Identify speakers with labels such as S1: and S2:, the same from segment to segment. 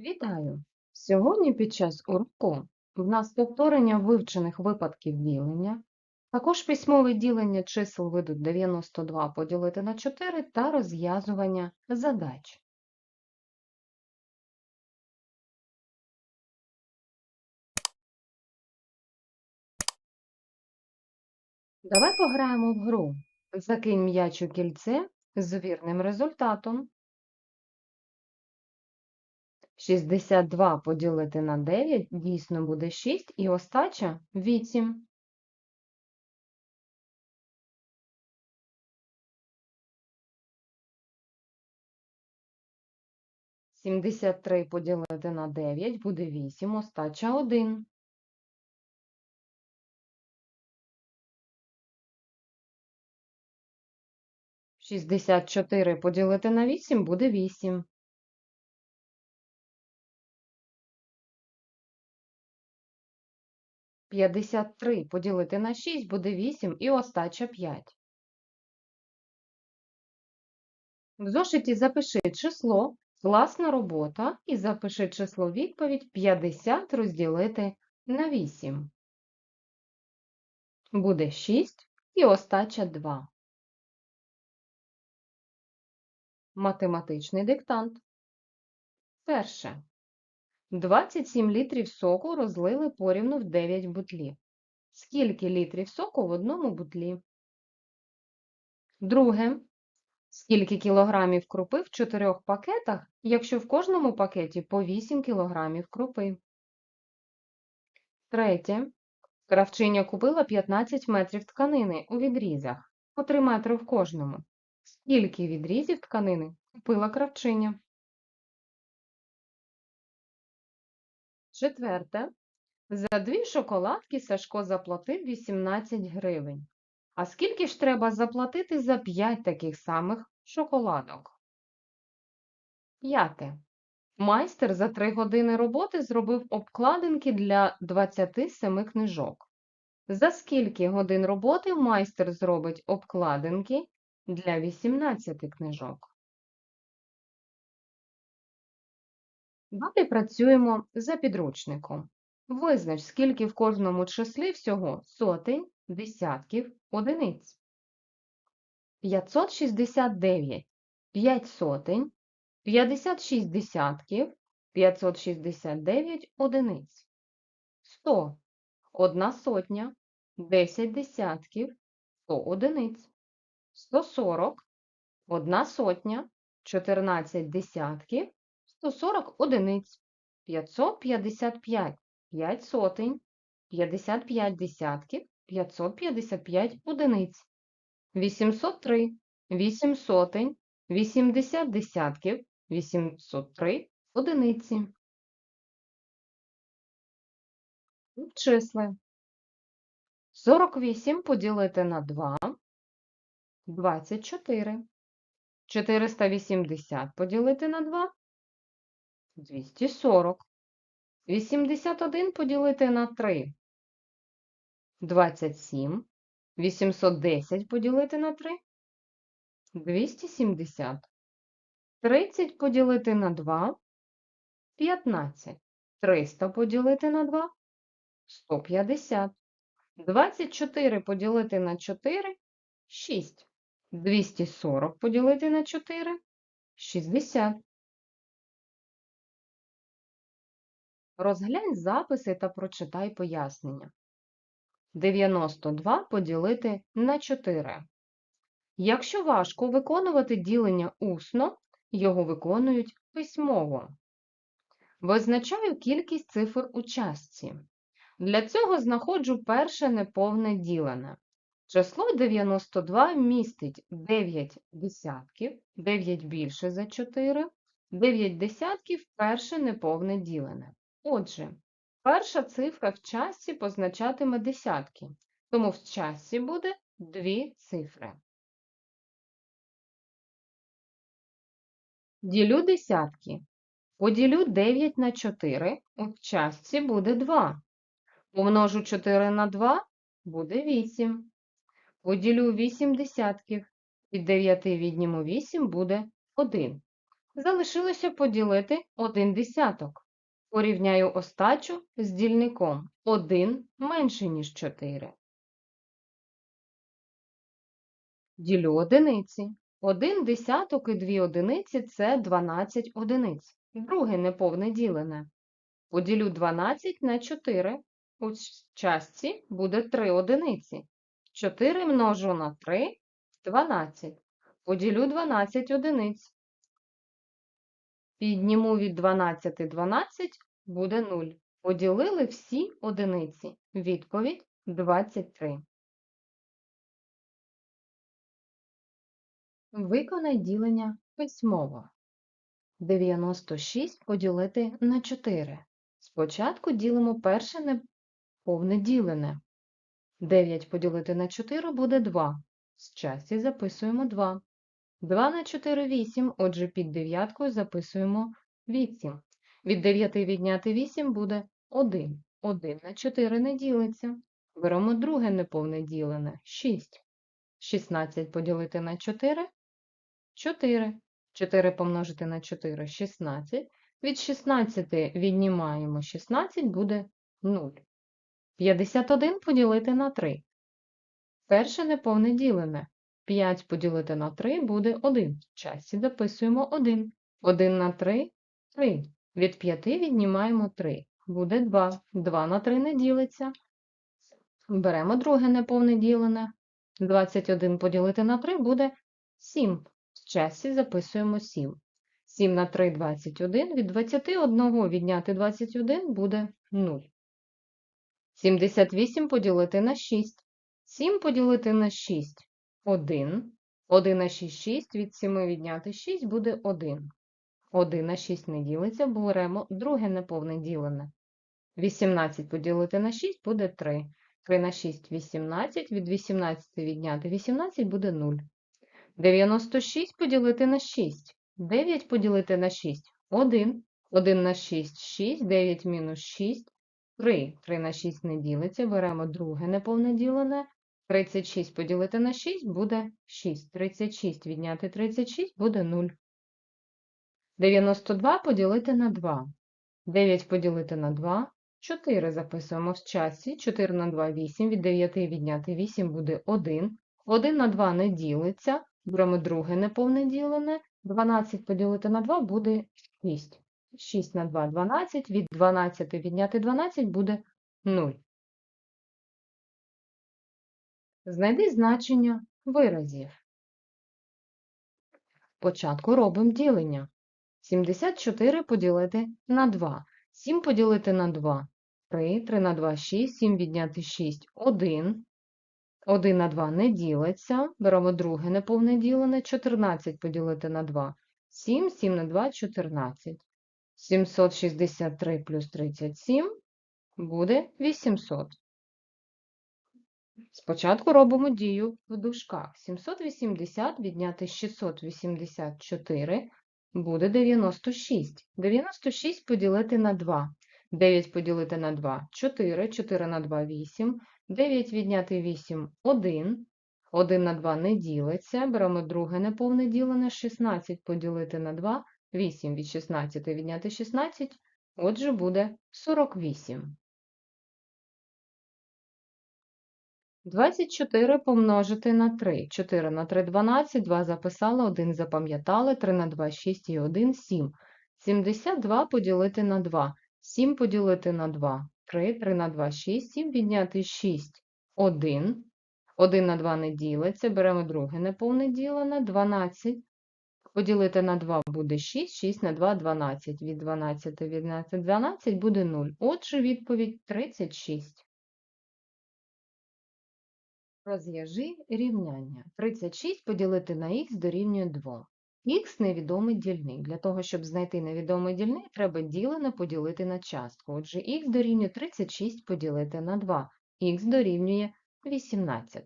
S1: Вітаю! Сьогодні під час уроку в нас повторення вивчених випадків ділення, також письмове ділення чисел виду 92 поділити на 4 та розв'язування задач. Давай пограємо в гру. Закинь м'яч у кільце з вірним результатом. 62 поділити на 9 дійсно буде 6 і остача 8. Сімдесят три поділити на 9 буде 8, остача 1. Шістдесят чотири поділити на 8 буде 8. 53 поділити на 6 буде 8 і остача 5. В зошиті запиши число, класна робота і запиши число відповідь 50 розділити на 8. Буде 6 і остача 2. Математичний диктант. Перше. 27 літрів соку розлили порівну в 9 бутлів. Скільки літрів соку в одному бутлі? Друге. Скільки кілограмів крупи в 4 пакетах, якщо в кожному пакеті по 8 кілограмів крупи? Третє. Кравчиня купила 15 метрів тканини у відрізах, по 3 метри в кожному. Скільки відрізів тканини купила кравчиня? Четверте. За дві шоколадки Сашко заплатив 18 гривень. А скільки ж треба заплатити за 5 таких самих шоколадок? П'яте. Майстер за 3 години роботи зробив обкладинки для 27 книжок. За скільки годин роботи майстер зробить обкладинки для 18 книжок? Далі працюємо за підручником. Визнач, скільки в кожному числі всього сотень, десятків, одиниць. 569 – 5 сотень, 56 десятків, 569 одиниць. 100 – 1 сотня, 10 десятків, 100 одиниць. 140 – 1 сотня, 14 десятків, 140 одиниць, 555 – 5 сотень, 55 десятків, 555 одиниць, 803 – 8 сотень, 80 десятків, 803 одиниці. Числи. 48 поділити на 2 – 24. 480 поділити на 2 240. 81 поділити на 3. 27. 810 поділити на 3. 270. 30 поділити на 2. 15. 300 поділити на 2. 150. 24 поділити на 4. 6. 240 поділити на 4. 60. Розглянь записи та прочитай пояснення. 92 поділити на 4. Якщо важко виконувати ділення усно, його виконують письмово. Визначаю кількість цифр у частці. Для цього знаходжу перше неповне ділене. Число 92 містить 9 десятків, 9 більше за 4, 9 десятків перше неповне ділене. Отже, перша цифра в частці позначатиме десятки, тому в частці буде дві цифри. Ділю десятки. Поділю 9 на 4, у частці буде 2. Помножу 4 на 2 буде 8. Поділю 8 десятків. Від 9 відніму 8 буде 1. Залишилося поділити один десяток. Порівняю остачу з дільником. 1 менше, ніж 4. Ділю одиниці. Один десяток і дві одиниці – це 12 одиниць. Друге неповне ділене. Поділю 12 на 4. У частці буде 3 одиниці. 4 множу на 3 – 12. Поділю 12 одиниць. Підніму від 12 12 буде 0. Поділили всі одиниці. Відповідь 23. Виконай ділення письмово. 96 поділити на 4. Спочатку ділимо перше неповне ділене. 9 поділити на 4 буде 2. З часті записуємо 2. 2 на 4 – 8, отже під дев'яткою записуємо 8. Від 9 відняти 8 буде 1. 1 на 4 не ділиться. Беремо друге неповне ділене – 6. 16 поділити на 4 – 4. 4 помножити на 4 – 16. Від 16 віднімаємо 16, буде 0. 51 поділити на 3. Перше неповне ділене. 5 поділити на 3 буде 1. В часті записуємо 1. 1 на 3 – 3. Від 5 віднімаємо 3. Буде 2. 2 на 3 не ділиться. Беремо друге неповне ділене. 21 поділити на 3 буде 7. В часті записуємо 7. 7 на 3 – 21. Від 21 відняти 21 буде 0. 78 поділити на 6. 7 поділити на 6 – 1. 1 на 6 – 6. Від 7 відняти 6 буде 1. 1 на 6 не ділиться, беремо друге неповне ділене. 18 поділити на 6 буде 3. 3 на 6 – 18. Від 18 відняти 18 буде 0. 96 поділити на 6. 9 поділити на 6 – 1. 1 на 6 – 6. 9 мінус 6 – 3. 3 на 6 не ділиться, беремо друге неповне ділене. 36 поділити на 6 буде 6. 36 відняти 36 буде 0. 92 поділити на 2. 9 поділити на 2 – 4 записуємо в часі. 4 на 2 – 8. Від 9 відняти 8 буде 1. 1 на 2 не ділиться. Беремо друге неповне ділене. 12 поділити на 2 буде 6. 6 на 2 – 12. Від 12 відняти 12 буде 0. Знайди значення виразів. Спочатку робимо ділення. 74 поділити на 2. 7 поділити на 2 – 3. 3 на 2 – 6. 7 відняти 6 – 1. 1 на 2 не ділиться. Беремо друге неповне ділене. 14 поділити на 2 – 7. 7 на 2 – 14. 763 плюс 37 буде 800. Спочатку робимо дію в дужках. 780 відняти 684 буде 96. 96 поділити на 2. 9 поділити на 2 – 4. 4 на 2 – 8. 9 відняти 8 – 1. 1 на 2 не ділиться. Беремо друге неповне ділене. 16 поділити на 2 – 8. Від 16 відняти 16, отже буде 48. 24 помножити на 3. 4 на 3 – 12, 2 записали, 1 запам'ятали, 3 на 2 – 6 і 1 – 7. 72 поділити на 2. 7 поділити на 2 – 3, 3 на 2 – 6, 7 відняти 6 – 1. 1 на 2 не ділиться, беремо друге неповне ділене, 12. Поділити на 2 буде 6, 6 на 2 – 12. Від 12 відняти 12 буде 0. Отже, відповідь 36. Розв'яжи рівняння. 36 поділити на х дорівнює 2. Х – невідомий дільник. Для того, щоб знайти невідомий дільник, треба ділене поділити на частку. Отже, х дорівнює 36 поділити на 2. Х дорівнює 18.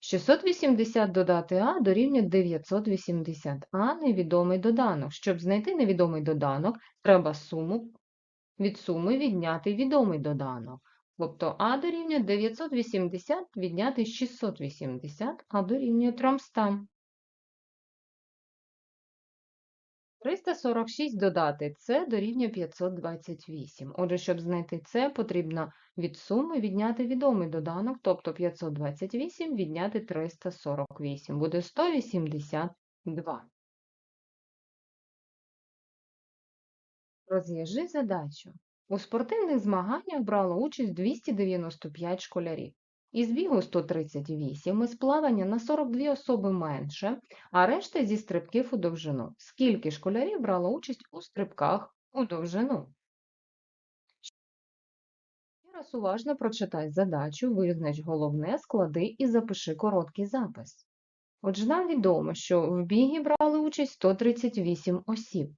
S1: 680 додати а дорівнює 980. А – невідомий доданок. Щоб знайти невідомий доданок, треба суму від суми відняти відомий доданок. Тобто А дорівнює 980 відняти 680, А дорівнює 300. 346 додати це дорівнює 528. Отже, щоб знайти це, потрібно від суми відняти відомий доданок, тобто 528 відняти 348. Буде 182. Розв'яжи задачу. У спортивних змаганнях брало участь 295 школярів. Із бігу 138, із плавання на 42 особи менше, а решта зі стрибків у довжину. Скільки школярів брало участь у стрибках у довжину? Ще уважно прочитай задачу, визнач головне, склади і запиши короткий запис. Отже, нам відомо, що в бігі брали участь 138 осіб.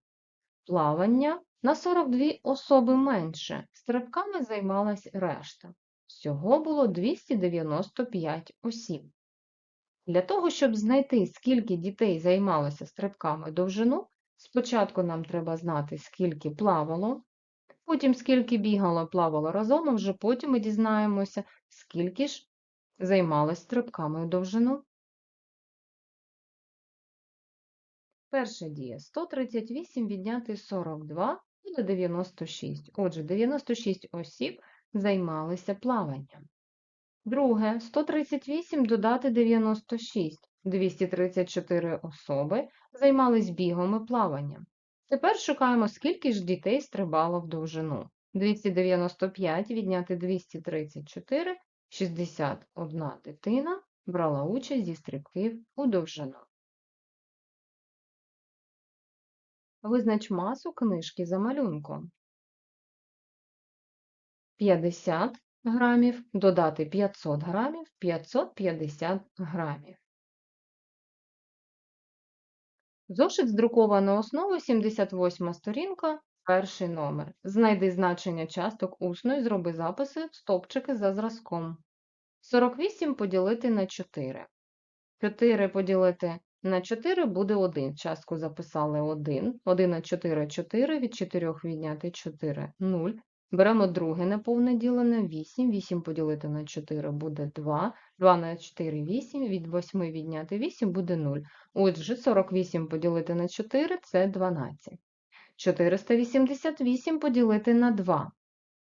S1: Плавання на 42 особи менше. Стрибками займалась решта. Всього було 295 осіб. Для того, щоб знайти, скільки дітей займалося стрибками довжину, спочатку нам треба знати, скільки плавало, потім скільки бігало, плавало разом, а вже потім ми дізнаємося, скільки ж займалось стрибками довжину. Перша дія 138 відняти 42 буде 96. Отже, 96 осіб займалися плаванням. Друге, 138 додати 96. 234 особи займались бігом і плаванням. Тепер шукаємо, скільки ж дітей стрибало в довжину. 295 відняти 234, 61 дитина брала участь зі стрибків у довжину. Визнач масу книжки за малюнком. 50 грамів, додати 500 грамів, 550 грамів. Зошит з друкованою основою, 78 сторінка, перший номер. Знайди значення часток усно і зроби записи стопчики за зразком. 48 поділити на 4. 4 поділити на 4 буде 1. Частку записали 1. 1 на 4 – 4, від 4 відняти 4 – 0. Беремо друге неповне ділене 8. 8 поділити на 4 буде 2. 2 на 4 – 8, від 8 відняти 8 буде 0. Отже, 48 поділити на 4 – це 12. 488 поділити на 2.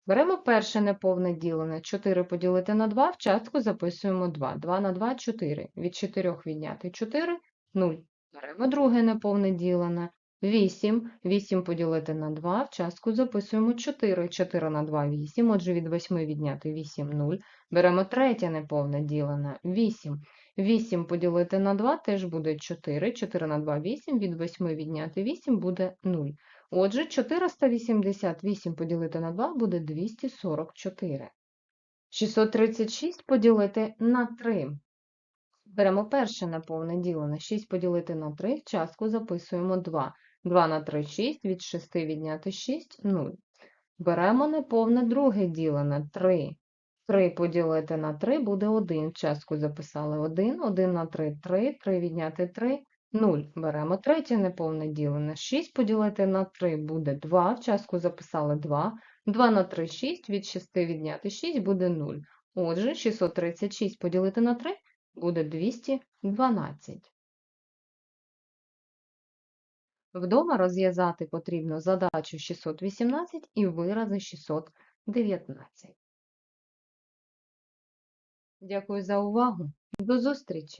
S1: Беремо перше неповне ділене. 4 поділити на 2, в частку записуємо 2. 2 на 2 – 4. Від 4 відняти 4 – 0. Беремо друге неповне ділене. 8. 8 поділити на 2, в частку записуємо 4. 4 на 2 – 8, отже від 8 відняти 8 – 0. Беремо третє неповне ділене. 8. 8 поділити на 2 теж буде 4. 4 на 2 – 8, від 8 відняти 8 буде 0. Отже, 488 поділити на 2 буде 244. 636 поділити на 3. Беремо перше неповне ділене. 6 поділити на 3, в частку записуємо 2. 2 на 3 – 6, від 6 відняти 6 – 0. Беремо неповне друге ділене 3. 3 поділити на 3 буде 1. В частку записали 1. 1 на 3 – 3. 3 відняти 3 – 0. Беремо третє неповне ділене. 6 поділити на 3 буде 2. В частку записали 2. 2 на 3 – 6. Від 6 відняти 6 буде 0. Отже, 636 поділити на 3 буде 212. Вдома розв'язати потрібно задачу 618 і вирази 619. Дякую за увагу. До зустрічі!